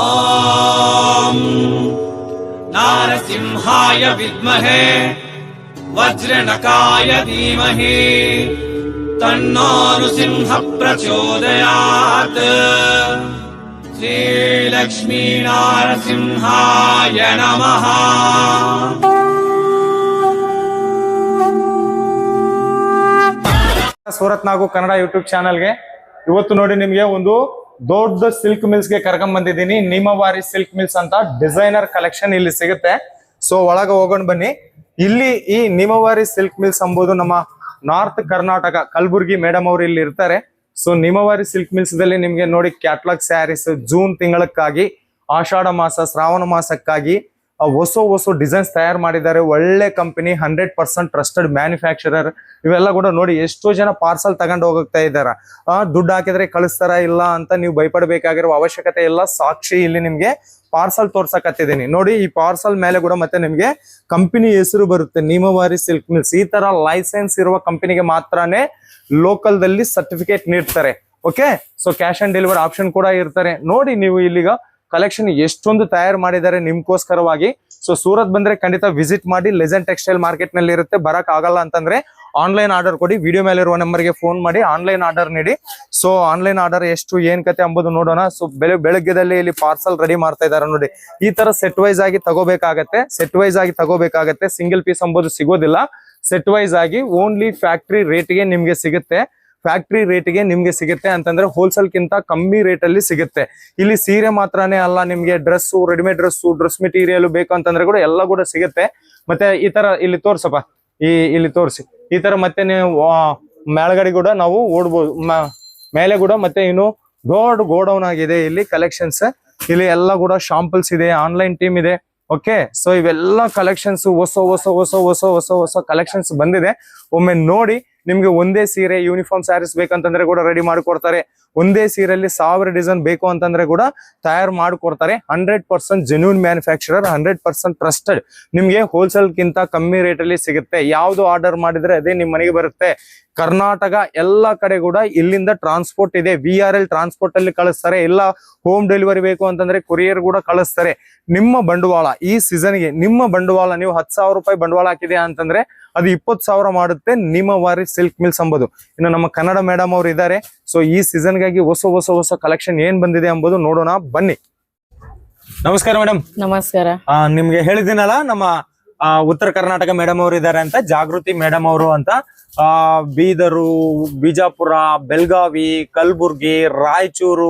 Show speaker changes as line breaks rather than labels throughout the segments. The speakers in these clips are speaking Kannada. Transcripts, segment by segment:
ॐ नारसिंहाय विद्महे वज्रनकाय धीमहि तन्नो नृसिंह प्रचोदयात् श्रीलक्ष्मीनारसिंहाय नमः
ಸೂರತ್ ನಾಗು ಕನ್ನಡ ಯೂಟ್ಯೂಬ್ ಚಾನಲ್ಗೆ ಇವತ್ತು ನೋಡಿ ನಿಮ್ಗೆ ಒಂದು ದೊಡ್ಡ ಸಿಲ್ಕ್ ಮಿಲ್ಸ್ಗೆ ಕರ್ಕೊಂಡ್ ಬಂದಿದ್ದೀನಿ. ನಿಮವಾರಿ ಸಿಲ್ಕ್ ಮಿಲ್ಸ್ ಅಂತ ಡಿಸೈನರ್ ಕಲೆಕ್ಷನ್ ಇಲ್ಲಿ ಸಿಗುತ್ತೆ. ಸೊ ಒಳಗೆ ಹೋಗೋಣ ಬನ್ನಿ. ಇಲ್ಲಿ ಈ ನಿಮವಾರಿ ಸಿಲ್ಕ್ ಮಿಲ್ಸ್ ಎಂಬುದು ನಮ್ಮ ನಾರ್ತ್ ಕರ್ನಾಟಕ ಕಲಬುರ್ಗಿ ಮೇಡಮ್ ಅವರು ಇಲ್ಲಿ ಇರ್ತಾರೆ. ಸೊ ನಿಮವಾರಿ ಸಿಲ್ಕ್ ಮಿಲ್ಸ್ ದಲ್ಲಿ ನಿಮ್ಗೆ ನೋಡಿ ಕ್ಯಾಟ್ಲಾಗ್ ಸ್ಯಾರೀಸ್ ಜೂನ್ ತಿಂಗಳಕ್ಕಾಗಿ, ಆಷಾಢ ಮಾಸ, ಶ್ರಾವಣ ಮಾಸಕ್ಕಾಗಿ ಹೊಸ ಹೊಸ ಡಿಸೈನ್ಸ್ ತಯಾರು ಮಾಡಿದ್ದಾರೆ. ಒಳ್ಳೆ company hundred percent trusted manufacturer ಇವೆಲ್ಲ ಕೂಡ ನೋಡಿ ಎಷ್ಟೋ ಜನ ಪಾರ್ಸಲ್ ತಗೊಂಡು ಹೋಗ್ತಾ ಇದ್ದಾರ. ದುಡ್ಡು ಹಾಕಿದ್ರೆ ಕಳಿಸ್ತಾರ, ಇಲ್ಲ ಅಂತ ನೀವು ಭಯಪಡಬೇಕಾಗಿರೋ ಅವಶ್ಯಕತೆ ಇಲ್ಲ. ಸಾಕ್ಷಿ ಇಲ್ಲಿ ನಿಮ್ಗೆ ಪಾರ್ಸಲ್ ತೋರ್ಸಕತ್ತಿದ್ದೀನಿ. ನೋಡಿ ಈ ಪಾರ್ಸಲ್ ಮೇಲೆ ಕೂಡ ಮತ್ತೆ ನಿಮ್ಗೆ ಕಂಪನಿ ಹೆಸರು ಬರುತ್ತೆ. ನೀಮವಾರಿ ಸಿಲ್ಕ್ ಮಿಲ್ಸ್ ಈ ತರ ಲೈಸೆನ್ಸ್ ಇರುವ ಕಂಪನಿಗೆ ಮಾತ್ರನೇ ಲೋಕಲ್ ದಲ್ಲಿ ಸರ್ಟಿಫಿಕೇಟ್ ನೀಡ್ತಾರೆ. Okay so cash on delivery option ಕೂಡ ಇರ್ತಾರೆ. ನೋಡಿ ನೀವು ಇಲ್ಲಿಗ ಕಲೆಕ್ಷನ್ ಎಷ್ಟೊಂದು ತಯಾರು ಮಾಡಿದ್ದಾರೆ ನಿಮ್ಗೋಸ್ಕರವಾಗಿ. ಸೊ ಸೂರತ್ ಬಂದ್ರೆ ಖಂಡಿತ ವಿಸಿಟ್ ಮಾಡಿ ಲೆಜೆಂಡ್ ಟೆಕ್ಸ್ಟೈಲ್ ಮಾರ್ಕೆಟ್ನಲ್ಲಿ ಇರುತ್ತೆ ಬರಕ್ ಆಗಲ್ಲ ಅಂತಂದ್ರೆ ಆನ್ಲೈನ್ ಆರ್ಡರ್ ಕೊಡಿ. ವಿಡಿಯೋ ಮೇಲೆ ಇರುವ ನಂಬರ್ಗೆ ಫೋನ್ ಮಾಡಿ ಆನ್ಲೈನ್ ಆರ್ಡರ್ ನೀಡಿ. ಸೊ ಆನ್ಲೈನ್ ಆರ್ಡರ್ ಎಷ್ಟು, ಏನ್ ಕತೆ ಅಂಬುದು ನೋಡೋಣ. ಸೊ ಬೆಳೆ, ಬೆಳಗ್ಗೆದಲ್ಲಿ ಇಲ್ಲಿ ಪಾರ್ಸಲ್ ರೆಡಿ ಮಾಡ್ತಾ ಇದಾರೆ ನೋಡಿ. ಈ ತರ ಸೆಟ್ ವೈಸ್ ಆಗಿ ತಗೋಬೇಕಾಗತ್ತೆ. ಸೆಟ್ ವೈಸ್ ಆಗಿ ತಗೋಬೇಕಾಗತ್ತೆ. ಸಿಂಗಲ್ ಪೀಸ್ ಅಂಬುದು ಸಿಗೋದಿಲ್ಲ. ಸೆಟ್ ವೈಸ್ ಆಗಿ ಓನ್ಲಿ ಫ್ಯಾಕ್ಟ್ರಿ ರೇಟ್ಗೆ ನಿಮ್ಗೆ ಸಿಗುತ್ತೆ. ಫ್ಯಾಕ್ಟ್ರಿ ರೇಟ್ಗೆ ನಿಮ್ಗೆ ಸಿಗುತ್ತೆ ಅಂತಂದ್ರೆ ಹೋಲ್ಸೇಲ್ ಕಿಂತ ಕಮ್ಮಿ ರೇಟ್ ಅಲ್ಲಿ ಸಿಗುತ್ತೆ. ಇಲ್ಲಿ ಸೀರೆ ಮಾತ್ರನೇ ಅಲ್ಲ, ನಿಮ್ಗೆ dress readymade dress dress material ಬೇಕು ಅಂತಂದ್ರೆ ಕೂಡ ಎಲ್ಲ ಕೂಡ ಸಿಗುತ್ತೆ. ಮತ್ತೆ ಈ ತರ ಇಲ್ಲಿ ತೋರ್ಸಪ್ಪ. ಈ, ಇಲ್ಲಿ ತೋರಿಸಿ. ಈ ತರ ಮತ್ತೆ ನೀವು ಮೇಲ್ಗಡೆ ಕೂಡ ನಾವು ಓಡ್ಬೋದು. ಮೇಲೆ ಕೂಡ ಮತ್ತೆ ಇನ್ನು ದೊಡ್ಡ ಗೋಡೌನ್ ಆಗಿದೆ ಇಲ್ಲಿ ಕಲೆಕ್ಷನ್ಸ್ ಇಲ್ಲಿ ಎಲ್ಲ ಕೂಡ ಶಾಂಪಲ್ಸ್ ಇದೆ ಆನ್ಲೈನ್ ಟೀಮ್ ಇದೆ. ಓಕೆ ಸೊ ಇವೆಲ್ಲ ಕಲೆಕ್ಷನ್ಸ್ ಹೊಸ ಹೊಸ ಹೊಸ ಹೊಸ ಹೊಸ ಹೊಸ ಕಲೆಕ್ಷನ್ಸ್ ಬಂದಿದೆ. ಒಮ್ಮೆ ನೋಡಿ ನಿಮ್ಗೆ ಒಂದೇ ಸೀರೆ ಯೂನಿಫಾರ್ಮ್ ಸ್ಯಾರೀಸ್ ಬೇಕಂತಂದ್ರೆ ಕೂಡ ರೆಡಿ ಮಾಡಿಕೊಡ್ತಾರೆ. ಒಂದೇ ಸೀರೆಯಲ್ಲಿ ಸಾವಿರ ಡಿಸೈನ್ ಬೇಕು ಅಂತಂದ್ರೆ ಕೂಡ ತಯಾರು ಮಾಡಿಕೊಡ್ತಾರೆ. Hundred percent genuine manufacturer hundred percent trusted ನಿಮ್ಗೆ ಹೋಲ್ಸೇಲ್ ಗಿಂತ ಕಮ್ಮಿ ರೇಟ್ ಅಲ್ಲಿ ಸಿಗುತ್ತೆ. ಯಾವ್ದು ಆರ್ಡರ್ ಮಾಡಿದ್ರೆ ಅದೇ ನಿಮ್ ಮನೆಗೆ ಬರುತ್ತೆ. ಕರ್ನಾಟಕ ಎಲ್ಲ ಕಡೆ ಕೂಡ ಇಲ್ಲಿಂದ ಟ್ರಾನ್ಸ್ಪೋರ್ಟ್ ಇದೆ. ವಿ ಆರ್ ಎಲ್ ಟ್ರಾನ್ಸ್ಪೋರ್ಟ್ ಅಲ್ಲಿ ಕಳಿಸ್ತಾರೆ. ಇಲ್ಲ ಹೋಮ್ ಡೆಲಿವರಿ ಬೇಕು ಅಂತಂದ್ರೆ ಕೊರಿಯರ್ ಕೂಡ ಕಳಿಸ್ತಾರೆ. ನಿಮ್ಮ ಬಂಡವಾಳ, ಈ ಸೀಸನ್ಗೆ ನಿಮ್ಮ ಬಂಡವಾಳ, ನೀವು ಹತ್ತು ಸಾವಿರ ರೂಪಾಯಿ ಬಂಡವಾಳ ಹಾಕಿದೆ ಅಂತಂದ್ರೆ ಅದು ಇಪ್ಪತ್ತು ಸಾವಿರ ಮಾಡುತ್ತೆ ನಿಮ್ಮ ವಾರಿ ಸಿಲ್ಕ್ ಮಿಲ್ಸ್ ಅಂಬೋದು. ಇನ್ನು ನಮ್ಮ ಕನ್ನಡ ಮೇಡಮ್ ಅವರು ಇದ್ದಾರೆ. ಸೊ ಈ ಸೀಸನ್ಗಾಗಿ ಹೊಸ ಹೊಸ ಹೊಸ ಕಲೆಕ್ಷನ್ ಏನ್ ಬಂದಿದೆ ಎಂಬುದು ನೋಡೋಣ. ಬನ್ನಿ. ನಮಸ್ಕಾರ ಮೇಡಮ್
ನಮಸ್ಕಾರ.
ನಿಮ್ಗೆ ಹೇಳಿದಿನಲ್ಲ ನಮ್ಮ ಉತ್ತರ ಕರ್ನಾಟಕ ಮೇಡಮ್ ಅವರು ಇದ್ದಾರೆ ಅಂತ ಜಾಗೃತಿ ಮೇಡಮ್ ಅವರು ಅಂತ. ಆ ಬೀದರು ಬಿಜಾಪುರ ಬೆಳಗಾವಿ ಕಲಬುರ್ಗಿ ರಾಯಚೂರು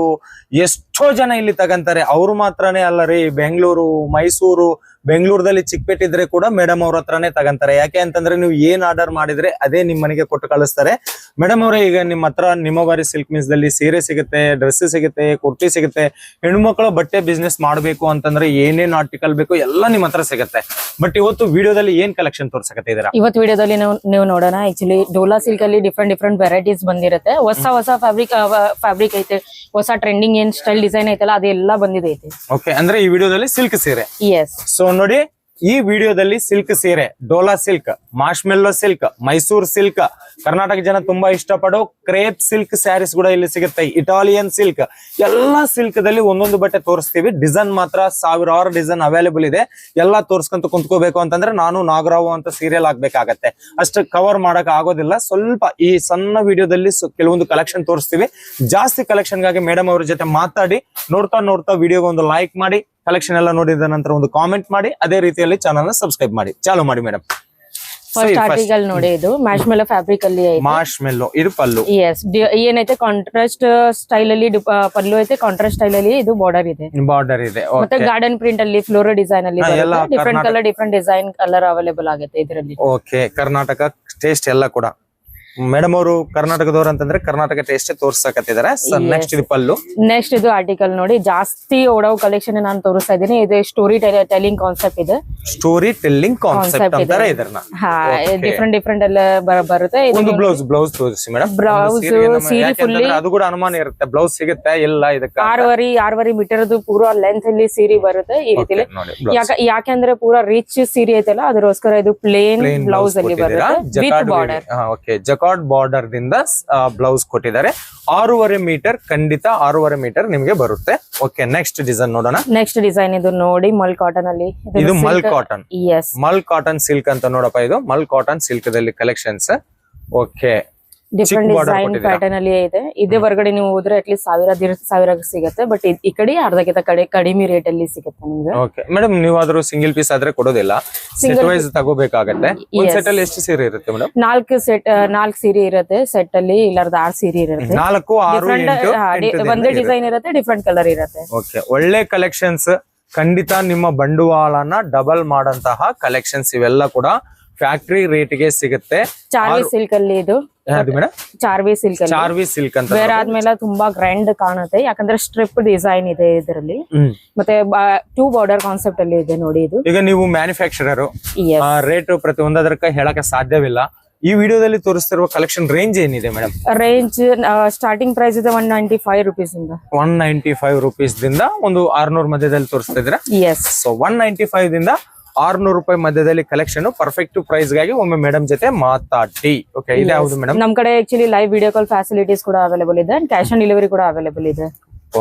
ಎಷ್ಟೋ ಜನ ಇಲ್ಲಿ ತಗಂತಾರೆ. ಅವ್ರು ಮಾತ್ರನೇ ಅಲ್ಲ ರೀ ಬೆಂಗಳೂರು ಮೈಸೂರು ಬೆಂಗಳೂರದಲ್ಲಿ ಚಿಕ್ಕಪೇಟೆ ಕೂಡ ಮೇಡಮ್ ಅವ್ರ ಹತ್ರನೇ ತಗಂತಾರೆ. ಯಾಕೆ ಅಂತಂದ್ರೆ ನೀವು ಏನ್ ಆರ್ಡರ್ ಮಾಡಿದ್ರೆ ಅದೇ ನಿಮ್ ಮನೆಗೆ ಕೊಟ್ಟು ಕಳಿಸ್ತಾರೆ. ಮೇಡಮ್ ಅವರೇ ಈಗ ನಿಮ್ಮ ಹತ್ರ ನಿಮ್ಮ ಬಾರಿ ಸಿಲ್ಕ್ ಮಿಸ್ ದಲ್ಲಿ ಸೀರೆ ಸಿಗುತ್ತೆ ಡ್ರೆಸ್ ಸಿಗುತ್ತೆ ಕುರ್ತಿ ಸಿಗುತ್ತೆ. ಹೆಣ್ಮಕ್ಳು ಬಟ್ಟೆ ಬಿಸ್ನೆಸ್ ಮಾಡಬೇಕು ಅಂತಂದ್ರೆ ಏನೇನ್ ಆರ್ಟಿಕಲ್ ಬೇಕು ಎಲ್ಲ ನಿಮ್ಮ ಹತ್ರ ಸಿಗುತ್ತೆ. ಬಟ್ ಇವತ್ತು ವಿಡಿಯೋದಲ್ಲಿ ಏನ್ ಕಲೆಕ್ಷನ್ ತೋರ್ಸಕತ್ತೆ
ಇದರ ಇವತ್ತು ವಿಡಿಯೋದಲ್ಲಿ ನಾವು ನೀವು ನೋಡೋಣ. ಆಕ್ಚುಲಿ ಡೋಲಾ ಸಿಲ್ಕ್ ಅಲ್ಲಿ ಡಿಫ್ರೆಂಟ್ ಡಿಫ್ರೆಂಟ್ ವೆರೈಟೀಸ್ ಬಂದಿರುತ್ತೆ. ಹೊಸ ಹೊಸ ಫ್ಯಾಬ್ರಿಕ್ ಫ್ಯಾಬ್ರಿಕ್ ಐತೆ. ಹೊಸ ಟ್ರೆಂಡಿಂಗ್ ಏನ್ ಸ್ಟೈಲ್ ಡಿಸೈನ್ ಐತಲ್ಲ ಅದೆಲ್ಲ ಬಂದಿದೆ ಐತೆ
ಓಕೆ ಅಂದ್ರೆ ಈ ವಿಡಿಯೋದಲ್ಲಿ ಸಿಲ್ಕ್ ಸೀರೆ.
ಎಸ್
ಸೊ ನೋಡಿ. ಈ ವಿಡಿಯೋದಲ್ಲಿ ಸಿಲ್ಕ್ ಸೀರೆ, Dola silk, marshmallow silk, Mysore silk, Karnataka ಜನ ತುಂಬಾ ಇಷ್ಟಪಡೋ ಕ್ರೇಪ್ ಸಿಲ್ಕ್ ಸ್ಯಾರೀಸ್ ಕೂಡ ಇಲ್ಲಿ ಸಿಗುತ್ತೆ. ಇಟಾಲಿಯನ್ ಸಿಲ್ಕ್, ಎಲ್ಲಾ ಸಿಲ್ಕ್ ದಲ್ಲಿ ಒಂದೊಂದು ಬಟ್ಟೆ ತೋರಿಸ್ತೀವಿ. ಡಿಸೈನ್ ಮಾತ್ರ ಸಾವಿರಾರು ಡಿಸೈನ್ ಅವೈಲೇಬಲ್ ಇದೆ. ಎಲ್ಲಾ ತೋರ್ಸ್ಕೊಂತ ಕುಂತ್ಕೋಬೇಕು ಅಂತಂದ್ರೆ ನಾನು ನಾಗರಾವು ಅಂತ ಸೀರಿಯಲ್ ಆಗ್ಬೇಕಾಗತ್ತೆ ಅಷ್ಟು ಕವರ್ ಮಾಡಕ್ ಆಗೋದಿಲ್ಲ. ಸ್ವಲ್ಪ ಈ ಸಣ್ಣ ವಿಡಿಯೋದಲ್ಲಿ ಕೆಲವೊಂದು ಕಲೆಕ್ಷನ್ ತೋರಿಸ್ತೀವಿ. ಜಾಸ್ತಿ ಕಲೆಕ್ಷನ್ಗಾಗಿ ಮೇಡಮ್ ಅವ್ರ ಜೊತೆ ಮಾತಾಡಿ, ನೋಡ್ತಾ ನೋಡ್ತಾ ವಿಡಿಯೋಗೆ ಒಂದು ಲೈಕ್ ಮಾಡಿ ಕಲೆಕ್ಷನ್ ಎಲ್ಲ ನೋಡಿದ ನಂತರ ಒಂದು ಕಾಮೆಂಟ್ ಮಾಡಿ ಅದೇ ರೀತಿಯಲ್ಲಿ ಚಾನಲ್ನ ಸಬ್ಸ್ಕ್ರೈಬ್ ಮಾಡಿ. ಚಾಲು ಮಾಡಿ ಮೇಡಮ್
ಫಸ್ಟ್ ಆರ್ಟಿಕಲ್ ನೋಡಿ ಇದು. ಮ್ಯಾಶ್ ಮೇಲೆ ಫ್ಯಾಬ್ರಿಕ್ ಅಲ್ಲಿ
ಮೆಲ್ಲೋ ಇದು ಪಲ್ಲು.
ಎಸ್ ಏನೈತೆ? ಕಾಂಟ್ರಾಸ್ಟ್ ಸ್ಟೈಲ್ ಅಲ್ಲಿ ಪಲ್ಲು ಐತೆ. ಕಾಂಟ್ರಾಸ್ಟ್ ಸ್ಟೈಲ್ ಅಲ್ಲಿ ಇದು ಬಾರ್ಡರ್ ಇದೆ.
ಬಾರ್ಡರ್ ಇದೆ.
ಮತ್ತೆ ಗಾರ್ಡನ್ ಪ್ರಿಂಟ್ ಅಲ್ಲಿ ಫ್ಲೋರೋ ಡಿಸೈನ್ ಅಲ್ಲಿ
different
colour different design colour available ಆಗುತ್ತೆ ಇದರಲ್ಲಿ.
ಓಕೆ ಕರ್ನಾಟಕ ಟೇಸ್ಟ್ ಎಲ್ಲ ಕೂಡ. ಮೇಡಮ್ ಅವರು ಕರ್ನಾಟಕದವ್ರು ಅಂತಂದ್ರೆ ಕರ್ನಾಟಕ ಟೇಸ್ಟ್ ತೋರ್ಸಕತ್ತಿದ್ದಾರೆ. ನೆಕ್ಸ್ಟ್ ಇದು ಪಲ್ಲು.
ನೆಕ್ಸ್ಟ್ ಇದು ಆರ್ಟಿಕಲ್ ನೋಡಿ. ಜಾಸ್ತಿ ಓಡೋ ಕಲೆಕ್ಷನ್ ನಾನು ತೋರಿಸ್ತಾ ಇದ್ದೀನಿ. ಇದು ಸ್ಟೋರಿ ಟೆಲಿಂಗ್ ಕಾನ್ಸೆಪ್ಟ್ ಇದೆ.
Story telling
concept.
ಅಂತಾರೆ ಇದನ್ನ
ಹಾ. ಡಿಫ್ರೆಂಟ್ ಡಿಫ್ರೆಂಟ್ ಎಲ್ಲ ಬರುತ್ತೆ.
ಒಂದು ಬ್ಲೌಸ್ ಬ್ಲೌಸ್ ತೋರಿಸಿ ಮೇಡಮ್.
ಬ್ಲೌಸ್ ಸೀರೆ ಫುಲ್
ಅದು ಕೂಡ ಅನುಮಾನ ಇರುತ್ತೆ. ಬ್ಲೌಸ್ ಸಿಗುತ್ತೆ ಇಲ್ಲ ಇದಕ್ಕೆ
ಆರುವರಿ ಆರುವರಿ ಮೀಟರ್ ಪೂರಾ ಲೆಂತ್ ಅಲ್ಲಿ ಸೀರೆ ಬರುತ್ತೆ ಈ ರೀತಿ ಯಾಕೆಂದ್ರೆ ಪೂರಾ ರಿಚ್ ಸೀರೆ ಐತಲ್ಲ ಅದಕ್ಕೋಸ್ಕರ ಇದು ಪ್ಲೇನ್ ಬ್ಲೌಸ್ ಅಲ್ಲಿ ಬರುತ್ತೆ
with border okay. Jacquard border ದಿಂದ ಬ್ಲೌಸ್ ಕೊಟ್ಟಿದ್ದಾರೆ. ಆರೂವರೆ ಮೀಟರ್ ಖಂಡಿತ ಆರೂವರೆ ಮೀಟರ್ ನಿಮಗೆ ಬರುತ್ತೆ. ಓಕೆ ನೆಕ್ಸ್ಟ್ ಡಿಸೈನ್ ನೋಡೋಣ.
ನೆಕ್ಸ್ಟ್ ಡಿಸೈನ್ ಇದು ನೋಡಿ ಮಲ್ ಕಾಟನ್ ಅಲ್ಲಿ.
ಇದು mul cotton
yes
mul cotton silk ಅಂತ ನೋಡಪ್ಪ ಇದು. ಮಲ್ ಕಾಟನ್ ಸಿಲ್ಕ್ ದಲ್ಲಿ
collections
okay
different
design
pattern ಅಲ್ಲಿ ಇದೆ. ಇದೇ ಹೊರಗಡೆ ನೀವು ಹೋದ್ರೆ ಅಟ್ಲೀಸ್ಟ್ ಸಾವಿರ ಸಾವಿರ ಸಿಗುತ್ತೆ ಬಟ್ ಈ ಕಡೆ ಅರ್ಧಕ್ಕಿಂತ ಕಡೆ ಕಡಿಮೆ ರೇಟ್ ಅಲ್ಲಿ ಸಿಗುತ್ತೆ ನಿಮ್ಗೆ.
ಓಕೆ ಮೇಡಮ್ ಆದ್ರೂ ಸಿಂಗಲ್ ಪೀಸ್ ಆದ್ರೆ ಕೊಡೋದಿಲ್ಲ. Single wise ತಗೋಬೇಕಾಗತ್ತೆ. ಸೆಟ್ ಅಲ್ಲಿ ಎಷ್ಟು ಸೀರೆ ಇರುತ್ತೆ ಮೇಡಮ್
ನಾಲ್ಕು ಸೆಟ್ ನಾಲ್ಕು ಸೀರೆ ಇರುತ್ತೆ. ಸೆಟ್ ಅಲ್ಲಿ ಇಲ್ಲಾರ್ದ ಆರು ಸೀರೆ ಇರುತ್ತೆ.
ನಾಲ್ಕು ಆರು
ಒಂದೇ ಡಿಸೈನ್ ಇರುತ್ತೆ ಡಿಫ್ರೆಂಟ್ ಕಲರ್ ಇರುತ್ತೆ.
ಓಕೆ ಒಳ್ಳೆ ಕಲೆಕ್ಷನ್ಸ್ ಖಂಡಿತ ನಿಮ್ಮ ಬಂಡವಾಳನ ಡಬಲ್ ಮಾಡಂತಹ ಕಲೆಕ್ಷನ್ಸ್ ಇವೆಲ್ಲ ಕೂಡ ಫ್ಯಾಕ್ಟರಿ ರೇಟ್ಗೆ ಸಿಗುತ್ತೆ.
ಚಾರ್ಲಿ ಸಿಲ್ಕ್ ಅಲ್ಲಿ ಇದು. ಚಾರ್ವಿ ಸಿಲ್ಕ್
ಚಾರ್ವಿ ಸಿಲ್ಕ್ ಅಂತ.
ಬೇರೆ ಆದ್ಮೇಲೆ ತುಂಬಾ ಗ್ರ್ಯಾಂಡ್ ಕಾಣುತ್ತೆ. ಯಾಕಂದ್ರೆ ಸ್ಟ್ರಿಪ್ ಡಿಸೈನ್ ಇದೆ ಇದರಲ್ಲಿ. ಮತ್ತೆ ಟೂ ಬಾರ್ಡರ್ ಕಾನ್ಸೆಪ್ಟ್ ಅಲ್ಲಿ ಇದೆ ನೋಡಿ ಇದು.
ಈಗ ನೀವು ಮ್ಯಾನುಫ್ಯಾಕ್ಚರರ್. ರೇಟ್ ಪ್ರತಿ ಒಂದದಕ್ಕೆ ಹೇಳಕ್ಕೆ ಸಾಧ್ಯವಿಲ್ಲ. ಈ ವಿಡಿಯೋದಲ್ಲಿ ತೋರಿಸ್ತಿರುವ ಕಲೆಕ್ಷನ್ ರೇಂಜ್ ಏನಿದೆ ಮೇಡಮ್?
ರೇಂಜ್ ಸ್ಟಾರ್ಟಿಂಗ್ ಪ್ರೈಸ್ ಇದೆ ಒನ್ ನೈಂಟಿ ಫೈವ್ ರುಪೀಸ್ ಇಂದ.
ಒನ್ ನೈಂಟಿ ಫೈವ್ ರುಪೀಸ್ ದಿಂದ ಒಂದು ಆರ್ನೂರ್ ಮಧ್ಯದಲ್ಲಿ ತೋರಿಸ್ತಾ ಇದ್ದೀರಾ?
Yes
so one ninety five ದಿಂದ ಆರ್ನೂರು ರೂಪಾಯಿ ಮಧ್ಯದಲ್ಲಿ ಕಲೆಕ್ಷನ್ ಪರ್ಫೆಕ್ಟ್ ಪ್ರೈಸ್ಗಾಗಿ ಒಮ್ಮೆ ಮೇಡಮ್ ಜೊತೆ ಮಾತಾಡಿ. ಓಕೆ ಇದೆ ಹೌದು ಮೇಡಮ್
ನಮ್ ಕಡೆ actually live video call facilities ಕೂಡ ಅವೈಲೇಬಲ್ ಇದೆ. ಕ್ಯಾಶ್ ಆನ್ ಡೆಲಿವರಿ ಕೂಡ ಅವೈಲೇಬಲ್ ಇದೆ.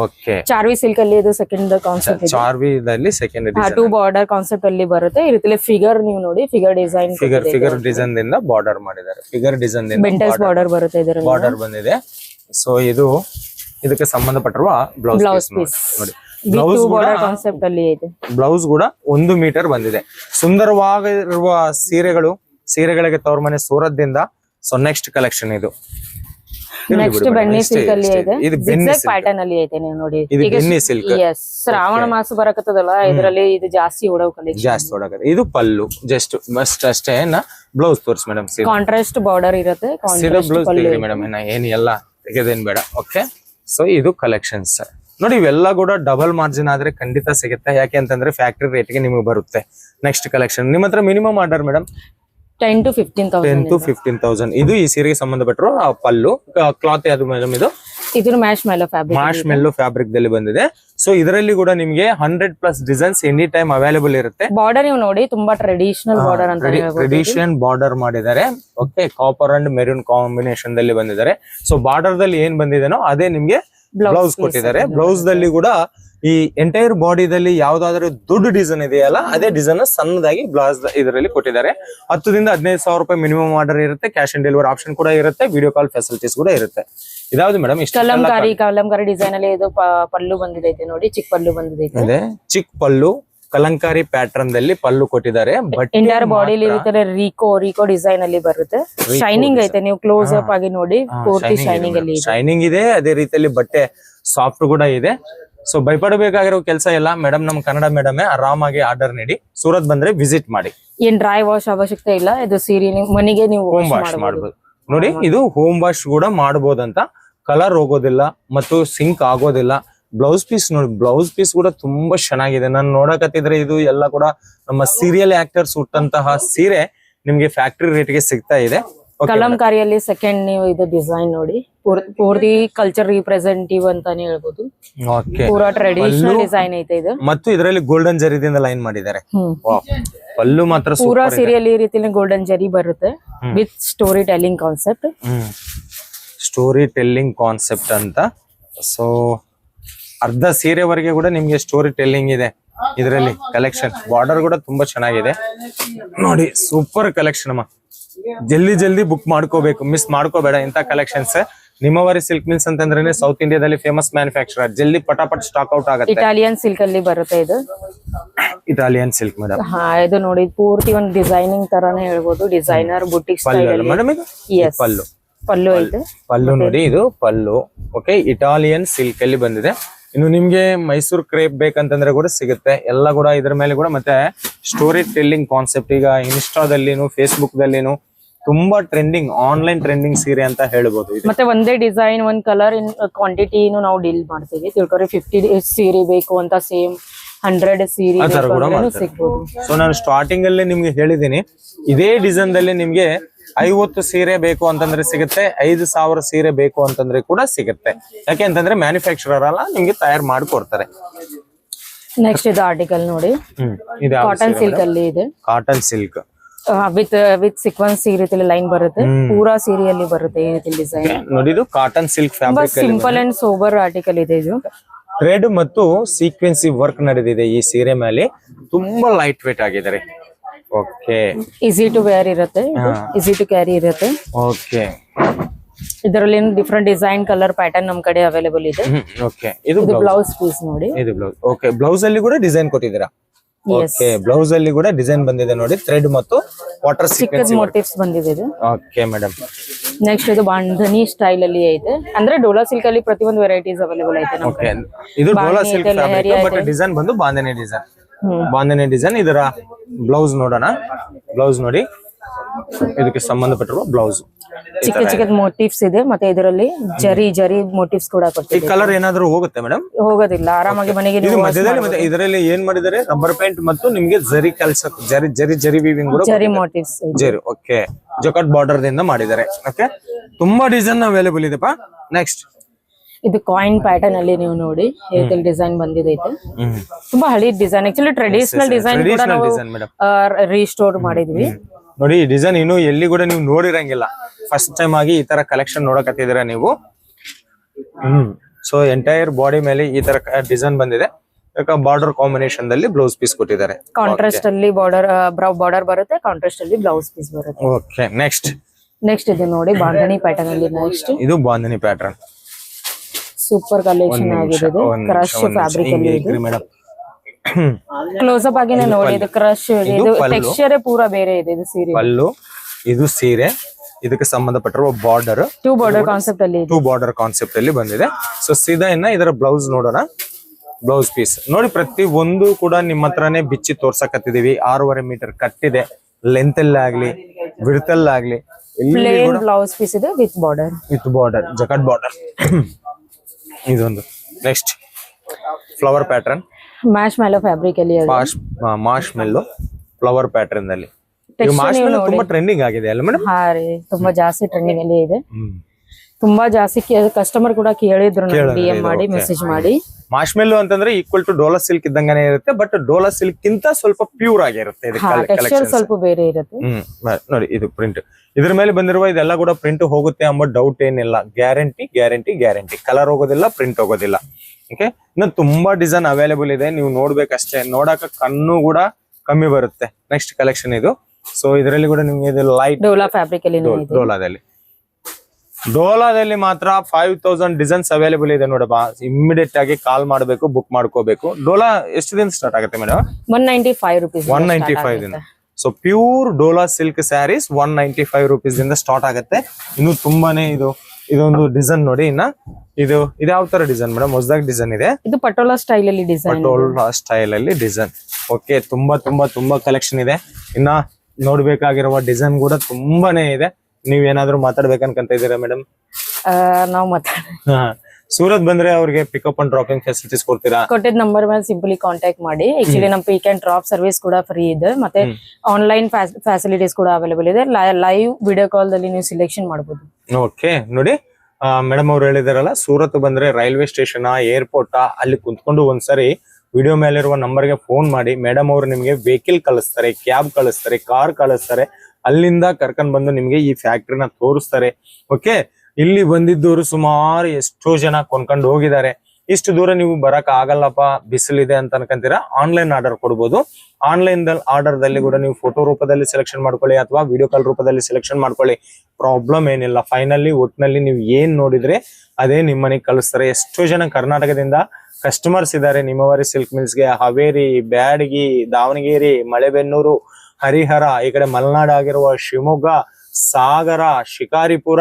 ಓಕೆ
ಚಾರ್ವಿ ಸಿಲ್ಕ್ ಅಲ್ಲಿ ಇದು ಸೆಕೆಂಡ್ ಕಾನ್ಸೆಪ್ಟ್ ಇದೆ.
ಚಾರ್ವಿದಲ್ಲಿ ಸೆಕೆಂಡ್
ಟೂ ಬಾರ್ಡರ್ ಕಾನ್ಸೆಪ್ಟ್ ಅಲ್ಲಿ ಬರುತ್ತೆ. ಈ ರೀತಿ ಫಿಗರ್ ನೀವು ನೋಡಿ figure design
figure figure design ದಿಂದ ಬಾರ್ಡರ್ ಮಾಡಿದ್ದಾರೆ. ಫಿಗರ್ ಡಿಸೈನ್ ದಿಂದ
ಬೆಂಟಲ್ಸ್ ಬಾರ್ಡರ್ ಬರುತ್ತೆ ಇದರಲ್ಲಿ.
ಬಾರ್ಡರ್ ಬಂದಿದೆ. ಸೊ ಇದು ಇದಕ್ಕೆ ಸಂಬಂಧಪಟ್ಟಿರುವ ಬ್ಲೌಸ್
ಬ್ಲೌಸ್
ಪೀಸ್ ನೋಡಿ. ಬ್ಲೌಸ್
ಕಾನ್ಸೆಪ್ಟ್ ಅಲ್ಲಿ ಇದೆ.
ಬ್ಲೌಸ್ ಕೂಡ ಒಂದು ಮೀಟರ್ ಬಂದಿದೆ. ಸುಂದರವಾಗಿರುವ ಸೀರೆಗಳು ಸೀರೆಗಳಿಗೆ ತವ್ರ ಮನೆ ಸೂರದಿಂದ ಸೊ ನೆಕ್ಸ್ಟ್ ಕಲೆಕ್ಷನ್ ಇದು.
ನೆಕ್ಸ್ಟ್ ಬೆಣ್ಣಿ ಸಿಲ್ಕ್ ಅಲ್ಲಿ ಇದೆ.
ಇದು
ಪ್ಯಾಟರ್ನ್ ಅಲ್ಲಿ ಐತೆ ನೀವು ನೋಡಿ.
ಇದು ಬೆಣ್ಣಿ ಸಿಲ್ಕ್
ಎಸ್ ಶ್ರಾವಣ ಮಾಸ ಬರಕತ್ತದಲ್ಲ ಇದರಲ್ಲಿ ಇದು ಜಾಸ್ತಿ ಓಡೋ ಕಲೆಕ್ಷನ್
ಜಾಸ್ತಿ ಹೊಡಕತ್ತೆ ಇದು ಪಲ್ಲು ಜಸ್ಟ್ ಮಸ್ಟ್ ಅಷ್ಟೇ ಬ್ಲೌಸ್ ತೋರಿಸಿ ಮೇಡಮ್
ಕಾಂಟ್ರಾಸ್ಟ್ ಬಾರ್ಡರ್ ಇರುತ್ತೆ
ಕಾಂಟ್ರಾಸ್ಟ್
ಕಾಂಟ್ರಾಸ್ಟ್
ಬ್ಲೌಸ್ ತೆಗೀರಿ ಮೇಡಮ್ ಏನ್ ಎಲ್ಲ ತೆಗೆದೇನ್ ಬೇಡ ಓಕೆ ಸೊ ಇದು ಕಲೆಕ್ಷನ್ಸ್ ನೋಡಿ ಇವೆಲ್ಲ ಕೂಡ ಡಬಲ್ ಮಾರ್ಜಿನ್ ಆದ್ರೆ ಖಂಡಿತ ಸಿಗುತ್ತೆ. ಯಾಕೆ ಅಂತಂದ್ರೆ ಫ್ಯಾಕ್ಟರಿ ರೇಟ್ಗೆ ನಿಮಗೆ ಬರುತ್ತೆ. ನೆಕ್ಸ್ಟ್ ಕಲೆಕ್ಷನ್ ನಿಮ್ಮ ಹತ್ರ minimum order
madam ten to
fifteen
ten
to fifteen thousand ಇದು ಈ ಸೀರೆಗೆ ಸಂಬಂಧಪಟ್ಟರು ಆ ಪಲ್ಲು ಕ್ಲಾತ್ ಯಾವ್ದು ಮೇಡಮ್ ಇದು?
ಇದು marshmallow fabric
marshmallow fabric ದಲ್ಲಿ ಬಂದಿದೆ. ಸೊ ಇದರಲ್ಲಿ ಕೂಡ ನಿಮಗೆ hundred plus designs any time available ಇರುತ್ತೆ.
ಬಾರ್ಡರ್ ನೀವು ನೋಡಿ ತುಂಬಾ ಟ್ರೆಡಿಷನಲ್ ಬಾರ್ಡರ್ ಅಂತ
ಟ್ರೆಡಿಷನ್ ಬಾರ್ಡರ್ ಮಾಡಿದ್ದಾರೆ. Okay copper and maroon combination ದಲ್ಲಿ ಬಂದಿದ್ದಾರೆ. ಸೊ ಬಾರ್ಡರ್ ದಲ್ಲಿ ಏನ್ ಬಂದಿದೆನೋ ಅದೇ ನಿಮ್ಗೆ ಬ್ಲೌಸ್ ಕೊಟ್ಟಿದ್ದಾರೆ. ಬ್ಲೌಸ್ ದಲ್ಲಿ ಕೂಡ ಈ ಎಂಟೈರ್ ಬಾಡಿದಲ್ಲಿ ಯಾವ್ದಾದ್ರು ದೊಡ್ಡ ಡಿಸೈನ್ ಇದೆಯಲ್ಲ ಅದೇ ಡಿಸೈನ್ ಸಣ್ಣದಾಗಿ ಬ್ಲೌಸ್ ಇದರಲ್ಲಿ ಕೊಟ್ಟಿದ್ದಾರೆ. ಹತ್ತರಿಂದ ಹದಿನೈದು ಸಾವಿರ ರೂಪಾಯಿ ಮಿನಿಮಮ್ ಆರ್ಡರ್ ಇರುತ್ತೆ ಕ್ಯಾಶ್ ಆನ್ ಡೆಲಿವರಿ ಆಪ್ಷನ್ ಕೂಡ ಇರುತ್ತೆ ವಿಡಿಯೋ ಕಾಲ್ ಫೆಸಿಲಿಟೀಸ್ ಕೂಡ ಇರುತ್ತೆ. ಇದಾವ್ದು ಮೇಡಮ್ ಇಷ್ಟು
ಕಲಂಕಾರಿ ಕಲಂಕಾರಿ ಡಿಸೈನ್ ಅಲ್ಲಿ ಇದು ಪಲ್ಲು ಬಂದಿದೆ ನೋಡಿ ಚಿಕ್ಕ ಪಲ್ಲು
ಬಂದಿದೆ ಚಿಕ್ಕ ಪಲ್ಲು ಕಲಂಕಾರಿ ಪ್ಯಾಟರ್ನ್ ದಲ್ಲಿ ಪಲ್ಲು ಕೊಟ್ಟಿದ್ದಾರೆ ಬಟ್
ಎಂಟೈರ್ ಬಾಡಿಲಿ ರೀಕೋ ರೀಕೋ ಡಿಸೈನ್ ಅಲ್ಲಿ ಬರುತ್ತೆ. ಶೈನಿಂಗ್ ಐತೆ ನೀವು ಕ್ಲೋಸ್ ಅಪ್ ಆಗಿ ನೋಡಿ ಪೂರ್ತಿ ಶೈನಿಂಗ್ ಅಲ್ಲಿ ಇದೆ.
ಶೈನಿಂಗ್ ಇದೆ ಅದೇ ರೀತಿಯಲ್ಲಿ ಬಟ್ಟೆ ಸಾಫ್ಟ್ ಕೂಡ ಇದೆ. ಸೊ ಭಯಪಡಬೇಕಾಗಿರೋ ಕೆಲಸ ಎಲ್ಲ ಮೇಡಮ್ ನಮ್ ಕನ್ನಡ ಮೇಡಮ್ ಆರಾಮಾಗಿ ಆರ್ಡರ್ ನೀಡಿ. ಸೂರತ್ ಬಂದ್ರೆ ವಿಸಿಟ್ ಮಾಡಿ.
ಏನ್ ಡ್ರೈ ವಾಶ್ ಅವಶ್ಯಕತೆ ಇಲ್ಲ ಇದು ಸೀರೆ ನೀವು ಮನೆಗೆ ನೀವು
ಹೋಮ್ ವಾಶ್
ಮಾಡ್ಬೋದು.
ನೋಡಿ ಇದು ಹೋಮ್ ವಾಶ್ ಕೂಡ ಮಾಡಬಹುದಂತ ಕಲರ್ ಹೋಗೋದಿಲ್ಲ ಮತ್ತು ಸಿಂಕ್ ಆಗೋದಿಲ್ಲ. ಬ್ಲೌಸ್ ಪೀಸ್ ನೋಡಿ ಬ್ಲೌಸ್ ಪೀಸ್ ಕೂಡ ತುಂಬಾ ಚೆನ್ನಾಗಿದೆ. ನಾನು ನೋಡಕತ್ತಿದ್ರೆ ಇದು ಎಲ್ಲ ಕೂಡ ನಮ್ಮ ಸೀರಿಯಲ್ ಆಕ್ಟರ್ಸ್ ಉಟ್ಟಂತಹ ಸೀರೆ ನಿಮ್ಗೆ ಫ್ಯಾಕ್ಟರಿ ರೇಟ್ಗೆ ಸಿಗ್ತಾ ಇದೆ.
ಕಲಂಕಾರಿಯಲ್ಲಿ ಸೆಕೆಂಡ್ ನೀವು ಇದು ಡಿಸೈನ್ ನೋಡಿ. ಪೂರ್- ಪೂರ್ತಿ ಕಲ್ಚರ್ ರಿಪ್ರೆಸೆಂಟಿವ್ ಅಂತಾನೆ ಹೇಳ್ಬೋದು. ಪೂರಾ ಟ್ರೆಡಿಷನಲ್ ಡಿಸೈನ್ ಐತೆ ಇದು.
ಮತ್ತು ಇದರಲ್ಲಿ ಗೋಲ್ಡನ್ ಜರಿದಿಂದ ಲೈನ್ ಮಾಡಿದ್ದಾರೆ. ಪಲ್ಲು ಮಾತ್ರ
ಪೂರಾ ಸೀರಿಯಲ್ ಈ ರೀತಿ ಗೋಲ್ಡನ್ ಜರಿ ಬರುತ್ತೆ. With story telling concept
story telling concept ಅಂತ. ಸೊ ಅರ್ಧ ಸೀರೆವರೆಗೆ ಕೂಡ ನಿಮ್ಗೆ ಸ್ಟೋರಿ ಟೆಲ್ಲಿಂಗ್ ಇದೆ ಇದರಲ್ಲಿ ಕಲೆಕ್ಷನ್ ಬಾರ್ಡರ್ ಕೂಡ ತುಂಬಾ ಚೆನ್ನಾಗಿದೆ. ನೋಡಿ ಸೂಪರ್ ಕಲೆಕ್ಷನ್ ಅಮ್ಮ. ಜಲ್ದಿ ಜಲ್ದಿ ಬುಕ್ ಮಾಡ್ಕೋಬೇಕು. ಮಿಸ್ ಮಾಡ್ಕೋಬೇಡ ಇಂತ ಕಲೆಕ್ಷನ್ಸ್ ನಿಮ್ಮವರಿ ಸಿಲ್ಕ್ ಮಿಲ್ಸ್ ಅಂತಂದ್ರೆ ಸೌತ್ ಇಂಡಿಯಾದಲ್ಲಿ ಫೇಮಸ್ ಮ್ಯಾನುಫ್ಯಾಕ್ಚರರ್ ಜಲ್ದಿ ಪಟಾಪಟ್ ಸ್ಟಾಕ್ ಔಟ್ ಆಗುತ್ತೆ.
ಇಟಾಲಿಯನ್ ಸಿಲ್ಕ್ ಅಲ್ಲಿ ಬರುತ್ತೆ ಇದು.
ಇಟಾಲಿಯನ್ ಸಿಲ್ಕ್ ಮೇಡಮ್
ಹಾ ಇದು ನೋಡಿ ಪೂರ್ತಿ ಒಂದು ಡಿಸೈನಿಂಗ್ ತರಾನೇ ಹೇಳ್ಬೋದು.
Designer
boutique
pallu
style
madam ಇದು. ಪಲ್ಲು.
ಪಲ್ಲು
ಪಲ್ಲು. ನೋಡಿ ಇದು ಪಲ್ಲು. ಓಕೆ ಇಟಾಲಿಯನ್ ಸಿಲ್ಕ್ ಅಲ್ಲಿ ಬಂದಿದೆ. ಇನ್ನು ನಿಮ್ಗೆ ಮೈಸೂರು ಕ್ರೇಪ್ ಬೇಕಂತಂದ್ರೆ ಕೂಡ ಸಿಗುತ್ತೆ. ಎಲ್ಲ ಕೂಡ ಇದ್ರ ಮೇಲೆ ಕೂಡ ಮತ್ತೆ ಸ್ಟೋರಿ ಟೆಲ್ಲಿಂಗ್ ಕಾನ್ಸೆಪ್ಟ್ ಈಗ ಇನ್ಸ್ಟಾದಲ್ಲಿನು ಫೇಸ್ಬುಕ್ ದಲ್ಲಿನು ತುಂಬಾ ಟ್ರೆಂಡಿಂಗ್ ಆನ್ಲೈನ್ ಟ್ರೆಂಡಿಂಗ್ ಸೀರೆ ಅಂತ ಹೇಳ್ಬೋದು
ಮತ್ತೆ ಒಂದೇ ಡಿಸೈನ್ ಒಂದ್ ಕಲರ್ ಇನ್ ಕ್ವಾಂಟಿಟಿನು ನಾವು ಡೀಲ್ ಮಾಡ್ತೀವಿ. ತಿಳ್ಕೊರಿ ಫಿಫ್ಟಿ ಸೀರೆ ಬೇಕು ಅಂತ ಸೇಮ್ ಹಂಡ್ರೆಡ್ ಸೀರೆ. ಸಿಗ್ಬೋದು.
ಸೊ ನಾನು ಸ್ಟಾರ್ಟಿಂಗ್ ಅಲ್ಲೇ ನಿಮ್ಗೆ ಹೇಳಿದೀನಿ. ಇದೇ ಡಿಸೈನ್ ದಲ್ಲಿ ನಿಮ್ಗೆ ಐವತ್ತು ಸೀರೆ ಬೇಕು ಅಂತಂದ್ರೆ ಸಿಗುತ್ತೆ ಐದು ಸಾವಿರ ಸೀರೆ ಬೇಕು ಅಂತಂದ್ರೆ ಕೂಡ ಸಿಗುತ್ತೆ. ಯಾಕೆ ಅಂತಂದ್ರೆ ಮ್ಯಾನುಫ್ಯಾಕ್ಚರರ್ ಅಲ್ಲ ನಿಮ್ಗೆ ತಯಾರು ಮಾಡಿಕೊಡ್ತಾರೆ.
ನೆಕ್ಸ್ಟ್ ಇದು ಆರ್ಟಿಕಲ್ ನೋಡಿ. ಕಾಟನ್ ಸಿಲ್ಕ್ ಅಲ್ಲಿ ಇದೆ.
Cotton silk
with with sequence ಈ ರೀತಿ ಲೈನ್ ಬರುತ್ತೆ. ಪೂರಾ ಸೀರೆಯಲ್ಲಿ ಬರುತ್ತೆ ಈ ರೀತಿ ಡಿಸೈನ್
ನೋಡಿ ಇದು cotton
silk
fabric
simple and sober article ಇದೆ ಇದು.
ಥ್ರೆಡ್ ಮತ್ತು ಸೀಕ್ವೆನ್ಸಿ ವರ್ಕ್ ನಡೆದಿದೆ ಈ ಸೀರೆ ಮೇಲೆ. ತುಂಬಾ ಲೈಟ್ ವೇಟ್ ಆಗಿದ್ದಾರೆ. ಓಕೆ.
ಈಸಿ ಟು ವೇರ್ ಇರುತ್ತೆ ಈಸಿ ಟು ಕ್ಯಾರಿ ಇರುತ್ತೆ.
ಓಕೆ.
ಇದರಲ್ಲಿ ಡಿಫ್ರೆಂಟ್ ಡಿಸೈನ್ ಕಲರ್ ಪ್ಯಾಟರ್ನ್ ನಮ್ ಕಡೆ ಅವೈಲೇಬಲ್ ಇದೆ.
ಓಕೆ. ಇದು ಬ್ಲೌಸ್
ಪೀಸ್ ನೋಡಿ.
ಇದು ಬ್ಲೌಸ್ ಓಕೆ ಬ್ಲೌಸ್ ಅಲ್ಲಿ ಕೂಡ ಡಿಸೈನ್ ಕೊಟ್ಟಿದ್ದೀರಾ? ಓಕೆ ಬ್ಲೌಸ್ ಅಲ್ಲಿ ಕೂಡ ಡಿಸೈನ್ ಬಂದಿದೆ ನೋಡಿ ಥ್ರೆಡ್ ಮತ್ತು ವಾಟರ್ ಸೀಕ್ವೆನ್ಸಿ
ಮೋಟಿವ್ಸ್ ಬಂದಿದೆ ಇದು.
ಓಕೆ ಮೇಡಮ್
ನೆಕ್ಸ್ಟ್ ಇದು ಬಾಂಧನಿ ಸ್ಟೈಲ್ ಅಲ್ಲಿ ಐತೆ. ಅಂದ್ರೆ ಡೋಲಾ ಸಿಲ್ಕ್ ಅಲ್ಲಿ ಪ್ರತಿಯೊಂದು ವೆರೈಟೀಸ್ ಅವೈಲೇಬಲ್ ಐತೆ
ಓಕೆ ಇದು
Dola silk
fabric
but
design ಬಂದು ಬಾಂಧನಿ ಡಿಸೈನ್. ಬಾಂಧನಿ ಡಿಸೈನ್ ಇದರ ಬ್ಲೌಸ್ ನೋಡೋಣ. ಬ್ಲೌಸ್ ನೋಡಿ. ಇದಕ್ಕೆ ಸಂಬಂಧಪಟ್ಟಿರುವ ಬ್ಲೌಸ್
ಚಿಕ್ಕ ಚಿಕ್ಕ ಮೋಟಿವ್ಸ್ ಇದೆ ಮತ್ತೆ ಇದರಲ್ಲಿ ಜರಿ ಜರಿ ಮೋಟಿವ್ಸ್ ಕೂಡ
ಈ ಕಲರ್ ಏನಾದ್ರೂ ಹೋಗುತ್ತೆ ಮೇಡಮ್
ಹೋಗೋದಿಲ್ಲ ಆರಾಮಾಗಿ ಮನೆಗೆ
ಇದು ಮಧ್ಯದಲ್ಲಿ ಮತ್ತೆ ಇದರಲ್ಲಿ ಏನ್ ಮಾಡಿದ್ದಾರೆ? ರಬ್ಬರ್ ಪೇಂಟ್ ಮತ್ತು ನಿಮ್ಗೆ ಜರಿ ಕೆಲಸ ಜರಿ ಜರಿ ಜರಿ ವಿವಿಂಗ್ ಕೂಡ
ಜರಿ ಮೋಟಿವ್ಸ್
ಜರಿ ಓಕೆ ಜೊಕಟ್ ಬಾರ್ಡರ್ ದಿಂದ ಮಾಡಿದ್ದಾರೆ ಓಕೆ ತುಂಬಾ ಡಿಸೈನ್ ಅವೈಲೇಬಲ್ ಇದೆಪ್ಪ. ನೆಕ್ಸ್ಟ್
ಇದು ಕಾಯಿನ್ ಪ್ಯಾಟರ್ನ್ ಅಲ್ಲಿ ನೀವು ನೋಡಿ ಹೇಗೆ ಡಿಸೈನ್ ಬಂದಿದೆ ಐತೆ ತುಂಬಾ ಹಳಿ ಡಿಸೈನ್ ಆಕ್ಚುಲಿ ಟ್ರೆಡಿಷನಲ್ ಡಿಸೈನ್ ಕೂಡ ನಾವು ರೀಸ್ಟೋರ್ ಮಾಡಿದ್ವಿ.
ನೋಡಿ ಈ ಡಿಸೈನ್ ಇನ್ನು ಎಲ್ಲಿ ಕೂಡ ನೀವು ನೋಡಿರಂಗಿಲ್ಲ. ಫಸ್ಟ್ ಟೈಮ್ ಆಗಿ ಈ ತರ ಕಲೆಕ್ಷನ್ ನೋಡಕತ್ತಿದ್ದೀರಾ ನೀವು? ಹ್ಮ್. ಸೊ ಎಂಟೈರ್ ಬಾಡಿ ಮೇಲೆ ಈ ತರ ಡಿಸೈನ್ ಬಂದಿದೆ. ಬಾರ್ಡರ್ ಕಾಂಬಿನೇಷನ್ ದಲ್ಲಿ ಬ್ಲೌಸ್ ಪೀಸ್ ಕೊಟ್ಟಿದ್ದಾರೆ.
ಕಾಂಟ್ರಾಸ್ಟ್ ಅಲ್ಲಿ ಬಾರ್ಡರ್ ಬಾರ್ಡರ್ ಬರುತ್ತೆ ಕಾಂಟ್ರಾಸ್ಟ್ ಅಲ್ಲಿ ಬ್ಲೌಸ್ ಪೀಸ್ ಬರುತ್ತೆ.
ಓಕೆ ನೆಕ್ಸ್ಟ್
ನೆಕ್ಸ್ಟ್ ಇದು ನೋಡಿ ಬಾಂಧನಿ ಪ್ಯಾಟರ್ನ್ ಅಲ್ಲಿ ನೆಕ್ಸ್ಟ್
ಇದು ಬಾಂಧನಿ ಪ್ಯಾಟರ್ನ್
ಸೂಪರ್ ಕಲೆಕ್ಷನ್ ಆಗಿದೆ. ಇದು ಕ್ರಶ್ ಫ್ಯಾಬ್ರಿಕ್ ಅಲ್ಲಿ ಇದು. ಕ್ಲೋಸ್ ಅಪ್ ಆಗಿನೇ ನೋಡಿ ಇದು ಕ್ರಶ್ ಇದು ಟೆಕ್ಸ್ಚರ್ ಪೂರಾ ಬೇರೆ ಇದೆ ಇದು ಸೀರೆ.
ಪಲ್ಲು ಇದು ಸೀರೆ. ಇದಕ್ಕೆ ಸಂಬಂಧಪಟ್ಟಿರುವ ಬಾರ್ಡರ್
ಟೂ ಬಾರ್ಡರ್ ಕಾನ್ಸೆಪ್ಟ್ ಅಲ್ಲಿ
ಟೂ ಬಾರ್ಡರ್ ಕಾನ್ಸೆಪ್ಟ್ ಅಲ್ಲಿ ಬಂದಿದೆ. ಸೊ ಸೀದಾ ಇನ್ನ ಇದರ ಬ್ಲೌಸ್ ನೋಡೋಣ. ಬ್ಲೌಸ್ ಪೀಸ್ ನೋಡಿ ಪ್ರತಿ ಒಂದು ಕೂಡ ನಿಮ್ಮ ಹತ್ರನೇ ಬಿಚ್ಚಿ ತೋರ್ಸಕತ್ತಿದೀವಿ ಆರೂವರೆ ಮೀಟರ್ ಕಟ್ಟಿದೆ. ಲೆಂತ್ ಅಲ್ಲಿ ಆಗ್ಲಿ ವಿಡ್ತ್
ಪ್ಲೇನ್ ಬ್ಲೌಸ್ ಪೀಸ್ ಇದೆ with border
with border jacquard border ಇದೊಂದು. Next flower
pattern marshmallow fabric ಅಲ್ಲಿ
ಮಾಶ್ ಮಾಶ್ ಮೆಲ್ಲೋ ಫ್ಲವರ್ ಪ್ಯಾಟರ್ನ್ ಅಲ್ಲಿ.
ಇದು
ಮಾಶ್ ಮೆಲ್ಲೋ ತುಂಬಾ ಟ್ರೆಂಡಿಂಗ್ ಆಗಿದೆ ಅಲ್ಲ ಮೇಡಮ್
ಹಾ ರೀ ತುಂಬಾ ಜಾಸ್ತಿ ಟ್ರೆಂಡಿಂಗ್ ಅಲ್ಲಿ ಇದೆ. ತುಂಬಾ ಜಾಸ್ತಿ ಕಸ್ಟಮರ್ ಕೂಡ ಕೇಳಿದ್ರು
ಡಿಎಂ
ಮಾಡಿ ಮೆಸೇಜ್ ಮಾಡಿ.
ಮಾರ್ಶ್ಮೆಲ್ಲೋ ಅಂತಂದ್ರೆ ಈಕ್ವಲ್ ಟು ಡೋಲಾ ಸಿಲ್ಕ್ ಇದ್ದಂಗನೇ ಇರುತ್ತೆ ಬಟ್ ಡೋಲಾ ಸಿಲ್ಕ್ ಕಿಂತ ಸ್ವಲ್ಪ ಪ್ಯೂರ್ ಆಗಿರುತ್ತೆ
ಸ್ವಲ್ಪ ಬೇರೆ ಇರುತ್ತೆ.
ನೋಡಿ ಇದು ಪ್ರಿಂಟ್ ಇದ್ರ ಮೇಲೆ ಬಂದಿರುವ ಇದೆಲ್ಲ ಕೂಡ ಪ್ರಿಂಟ್ ಹೋಗುತ್ತೆ ಎಂಬ ಡೌಟ್ ಏನಿಲ್ಲ. ಗ್ಯಾರಂಟಿ ಗ್ಯಾರಂಟಿ ಗ್ಯಾರಂಟಿ ಕಲರ್ ಹೋಗೋದಿಲ್ಲ ಪ್ರಿಂಟ್ ಹೋಗೋದಿಲ್ಲ. ಓಕೆ ಇನ್ನು ತುಂಬಾ ಡಿಸೈನ್ ಅವೈಲೇಬಲ್ ಇದೆ. ನೀವು ನೋಡ್ಬೇಕಷ್ಟೇ. ನೋಡಕ ಕಣ್ಣು ಕೂಡ ಕಮ್ಮಿ ಬರುತ್ತೆ. ನೆಕ್ಸ್ಟ್ ಕಲೆಕ್ಷನ್ ಇದು. ಸೊ ಇದರಲ್ಲಿ ಕೂಡ ನಿಮ್ಗೆ ಇದು ಲೈಟ್
ಡೋಲಾ ಫ್ಯಾಬ್ರಿಕ್ ಅಲ್ಲಿ
ಡೋಲಾದಲ್ಲಿ ಡೋಲಾದಲ್ಲಿ ಮಾತ್ರ ಫೈವ್ ತೌಸಂಡ್ ಡಿಸೈನ್ಸ್ ಅವೈಲೇಬಲ್ ಇದೆ ನೋಡಪ್ಪ. ಇಮಿಡಿಯೇಟ್ ಆಗಿ ಕಾಲ್ ಮಾಡಬೇಕು ಬುಕ್ ಮಾಡ್ಕೋಬೇಕು. ಡೋಲಾ ಎಷ್ಟು ದಿನ ಸ್ಟಾರ್ಟ್ ಆಗುತ್ತೆ madam
one ninety five rupees
one ninety five ದಿನ. So pure Dola silk saris one ninety five rupees ಇಂದ ಸ್ಟಾರ್ಟ್ ಆಗುತ್ತೆ. ಇನ್ನು ತುಂಬಾನೇ ಇದು ಇದೊಂದು ಡಿಸೈನ್ ನೋಡಿ ಇನ್ನ. ಇದು ಇದು ಯಾವ ತರ ಡಿಸೈನ್ ಮೇಡಮ್ ಹೊಸದಾಗಿ ಡಿಸೈನ್ ಇದೆ?
ಇದು ಪಟೋಲಾ ಸ್ಟೈಲ್ ಅಲ್ಲಿ ಡಿಸೈನ್
ಪಟೋಲಾ ಸ್ಟೈಲ್ ಅಲ್ಲಿ ಡಿಸೈನ್ ಓಕೆ ತುಂಬಾ ತುಂಬಾ ತುಂಬಾ ಕಲೆಕ್ಷನ್ ಇದೆ. ಇನ್ನ ನೋಡ್ಬೇಕಾಗಿರುವ ಡಿಸೈನ್ ಕೂಡ ತುಂಬಾನೇ ಇದೆ. ನೀವೇನಾದ್ರೂ ಮಾತಾಡ್ಬೇಕನ್ಕಂತ ಇದ್ದೀರಾ ಮೇಡಮ್
ನಾವು ಮಾತಾಡ
ಸೂರತ್ ಬಂದ್ರೆ ಅವ್ರಿಗೆ ಪಿಕಪ್ ಅಂಡ್ ಡ್ರಾಪಿಂಗ್ ಫೆಸಿಲಿಟೀಸ್ ಕೊಡ್ತೀರಾ?
ಕೊಟ್ಟಿದ್ ನಂಬರ್ ಮೇಲೆ ಸಿಂಪಲಿ ಕಾಂಟ್ಯಾಕ್ಟ್ ಮಾಡಿ. ಆಕ್ಚುಲಿ ನಮ್ ಪಿಕ್ ಅಂಡ್ ಡ್ರಾಪ್ ಸರ್ವಿಸ್ ಕೂಡ ಫ್ರೀ ಇದೆ. ಮತ್ತೆ ಆನ್ಲೈನ್ ಫ್ಯಾಸಿಲಿಟೀಸ್ ಕೂಡ ಅವೈಲೇಬಲ್ ಇದೆ. ಲೈವ್ ವಿಡಿಯೋ ಕಾಲ್ ದಲ್ಲಿ ನೀವು ಸಿಲೆಕ್ಷನ್ ಮಾಡಬಹುದು
ಓಕೆ ನೋಡಿ ಮೇಡಮ್ ಅವ್ರು ಹೇಳಿದಾರಲ್ಲ ಸೂರತ್ ಬಂದ್ರೆ ರೈಲ್ವೆ ಸ್ಟೇಷನ್ ಏರ್ಪೋರ್ಟ್ ಅಲ್ಲಿ ಕುಂತ್ಕೊಂಡು ಒಂದ್ಸರಿ ವಿಡಿಯೋ ಮೇಲೆ ಮೇಲಿರುವ ನಂಬರ್ಗೆ ಫೋನ್ ಮಾಡಿ. ಮೇಡಮ್ ಅವರು ನಿಮಗೆ ವೆಹಿಕಲ್ ಕಳಿಸ್ತಾರೆ ಕ್ಯಾಬ್ ಕಳಿಸ್ತಾರೆ ಕಾರ್ ಕಳಿಸ್ತಾರೆ. ಅಲ್ಲಿಂದ ಕರ್ಕೊಂಡ್ ಬಂದು ನಿಮ್ಗೆ ಈ ಫ್ಯಾಕ್ಟ್ರಿನ ತೋರಿಸ್ತಾರೆ. ಓಕೆ ಇಲ್ಲಿ ಬಂದಿದ್ದವರು ಸುಮಾರು ಎಷ್ಟೋ ಜನ ಕೊಂಡ್ಕೊಂಡು ಹೋಗಿದ್ದಾರೆ. ಇಷ್ಟು ದೂರ ನೀವು ಬರಕ್ ಆಗಲ್ಲಪ್ಪ, ಬಿಸಿಲಿದೆ ಅಂತ ಅನ್ಕೊಂತೀರಾ? ಆನ್ಲೈನ್ ಆರ್ಡರ್ ಕೊಡ್ಬೋದು. ಆನ್ಲೈನ್ ಆರ್ಡರ್ ದಲ್ಲಿ ಕೂಡ ನೀವು ಫೋಟೋ ರೂಪದಲ್ಲಿ ಸೆಲೆಕ್ಷನ್ ಮಾಡ್ಕೊಳ್ಳಿ ಅಥವಾ ವಿಡಿಯೋ ಕಾಲ್ ರೂಪದಲ್ಲಿ ಸೆಲೆಕ್ಷನ್ ಮಾಡ್ಕೊಳ್ಳಿ. ಪ್ರಾಬ್ಲಮ್ ಏನಿಲ್ಲ. ಫೈನಲಿ ಒಟ್ಟಿನಲ್ಲಿ ನೀವು ಏನ್ ನೋಡಿದ್ರೆ ಅದೇ ನಿಮ್ಮನೆ ಕಳಿಸ್ತಾರೆ. ಎಷ್ಟೋ ಜನ ಕರ್ನಾಟಕದಿಂದ ಕಸ್ಟಮರ್ಸ್ ಇದ್ದಾರೆ. ನಿಮ್ಮವರಿ ಸಿಲ್ಕ್ ಮಿಲ್ಸ್ಗೆ ಹಾವೇರಿ ಬ್ಯಾಡಗಿ ದಾವಣಗೆರೆ ಮಳೆಬೆನ್ನೂರು ಹರಿಹರ, ಈ ಕಡೆ ಮಲೆನಾಡು ಆಗಿರುವ ಶಿವಮೊಗ್ಗ, ಸಾಗರ, ಶಿಕಾರಿಪುರ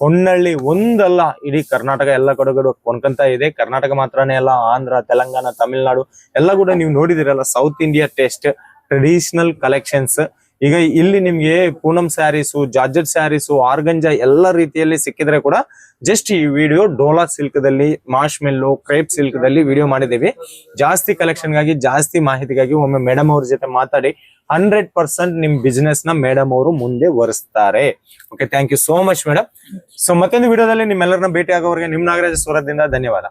ಹೊನ್ನಳ್ಳಿ ಒಂದಲ್ಲ, ಇಡೀ ಕರ್ನಾಟಕ ಎಲ್ಲ ಕಡೆಗಳು ಕೊಂಡ್ಕೊಂತ ಇದೆ. ಕರ್ನಾಟಕ ಮಾತ್ರನೇ ಅಲ್ಲ, ಆಂಧ್ರ, ತೆಲಂಗಾಣ, ತಮಿಳ್ನಾಡು ಎಲ್ಲ ಕೂಡ ನೀವು ನೋಡಿದಿರಲ್ಲ south India test traditional collections ಈಗ ಇಲ್ಲಿ ನಿಮ್ಗೆ Poonam sarees georgette sarees, organza ಎಲ್ಲ ರೀತಿಯಲ್ಲಿ ಸಿಕ್ಕಿದ್ರೆ ಕೂಡ ಜಸ್ಟ್ ಈ ವಿಡಿಯೋ ಡೋಲಾ ಸಿಲ್ಕ್ ದಲ್ಲಿ ಮಾಶ್ ಮೆಲ್ಲು ಕ್ರೈಪ್ ಸಿಲ್ಕ್ ದಲ್ಲಿ ವಿಡಿಯೋ ಮಾಡಿದ್ದೀವಿ. ಜಾಸ್ತಿ ಕಲೆಕ್ಷನ್ಗಾಗಿ ಜಾಸ್ತಿ ಮಾಹಿತಿಗಾಗಿ ಒಮ್ಮೆ ಮೇಡಮ್ ಅವ್ರ ಜೊತೆ ಮಾತಾಡಿ ಹಂಡ್ರೆಡ್ ಪರ್ಸೆಂಟ್ ನಿಮ್ ಬಿಸ್ನೆಸ್ನ ಮೇಡಮ್ ಅವರು ಮುಂದೆ ಒರೆಸ್ತಾರೆ. Okay thank you so much madam so ಮತ್ತೊಂದು ವಿಡಿಯೋದಲ್ಲಿ ನಿಮ್ಮೆಲ್ಲರನ್ನ ಭೇಟಿ ಆಗೋವರೆಗೆ ನಿಮ್ ನಾಗರಾಜ ಸ್ವರದಿಂದ ಧನ್ಯವಾದ.